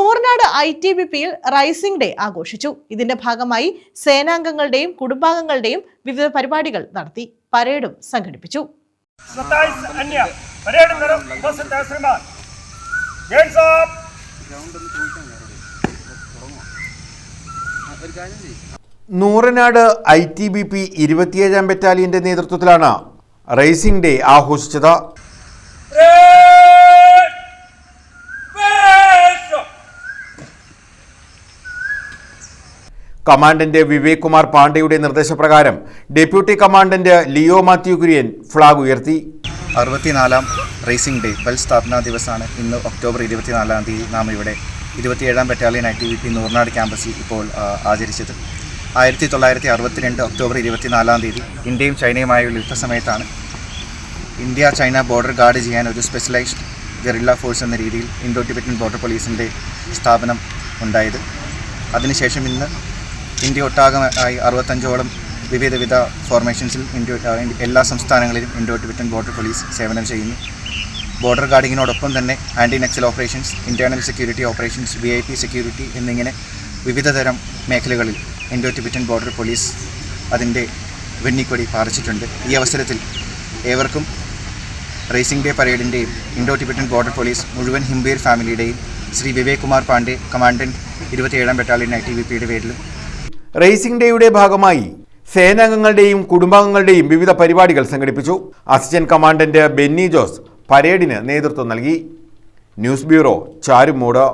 Noornad I T B പിയിൽ raising day ആഘോഷിച്ചു. ഇതിന്റെ ഭാഗമായി സേനാംഗങ്ങളുടെയും കുടുംബാംഗങ്ങളുടെയും വിവിധ പരിപാടികൾ നടത്തി. പരേഡും സംഘടിപ്പിച്ചു. Nooranad I T B P ഇരുപത്തിയേഴാം ബറ്റാലിയന്റെ നേതൃത്വത്തിലാണ് റേസിംഗ് ഡേ ആഘോഷിച്ചത്. കമാൻഡന്റ് വിവേക് കുമാർ പാണ്ഡെയുടെ നിർദ്ദേശപ്രകാരം deputy commandant Leo Mathew Kurian flag ഉയർത്തി. അറുപത്തിനാലാം റേസിംഗ് ഡേ ബൽ സ്ഥാപനാ ദിവസമാണ്. ഇന്ന് ഒക്ടോബർ ഇരുപത്തിനാലാം തീയതി നാം ഇവിടെ ഇരുപത്തിയേഴാം battalion I T B P ക്യാമ്പസിൽ ഇപ്പോൾ ആചരിച്ചത്. ആയിരത്തി തൊള്ളായിരത്തി അറുപത്തിരണ്ട് ഒക്ടോബർ ഇരുപത്തിനാലാം തീയതി ഇന്ത്യയും ചൈനയുമായുള്ള യുദ്ധസമയത്താണ്. ഇന്ത്യ ചൈന ബോർഡർ ഗാർഡ് ചെയ്യാൻ ഒരു സ്പെഷ്യലൈസ്ഡ് ഗറില്ല ഫോഴ്സ് എന്ന രീതിയിൽ ഇൻഡോ ടിബറ്റൻ ബോർഡർ പോലീസിന്റെ സ്ഥാപനം ഉണ്ടായത്. അതിനുശേഷം ഇന്ന് ഇന്ത്യ ഒട്ടാകമായി അറുപത്തഞ്ചോളം വിവിധ വിധ ഫോർമേഷൻസിൽ ആ, എല്ലാ സംസ്ഥാനങ്ങളിലും ഇൻഡോ ടിബറ്റൻ ബോർഡർ പോലീസ് സേവനം ചെയ്യുന്നു. ബോർഡർ ഗാർഡിങ്ങിനോടൊപ്പം തന്നെ anti Naxal operations internal security operations V I P security എന്നിങ്ങനെ വിവിധ തരം മേഖലകളിൽ ഇൻഡോ ടിബറ്റൻ ബോർഡർ പോലീസ് അതിന്റെ വെണ്ണിക്കൊടി പാറിച്ചിട്ടുണ്ട്. ഈ അവസരത്തിൽ ഏവർക്കും റേസിംഗ് ഡേ പരേഡിന്റെയും ഇൻഡോ ടിബറ്റൻ ബോർഡർ പോലീസ് മുഴുവൻ ഹിംബീർ ഫാമിലിയുടെയും ശ്രീ വിവേക് കുമാർ പാണ്ഡെ കമാൻഡന്റ് ഇരുപത്തിയേഴാം ബറ്റാലിയൻ ഐ ടി വി പിയുടെ പേരിലും റേസിംഗ് ഡേയുടെ ഭാഗമായി സേനാംഗങ്ങളുടെയും കുടുംബാംഗങ്ങളുടെയും വിവിധ പരിപാടികൾ സംഘടിപ്പിച്ചു. അസിസ്റ്റന്റ് കമാൻഡന്റ് ബെന്നി ജോസ് പരേഡിന് നേതൃത്വം നൽകി. News bureau Charummoodu.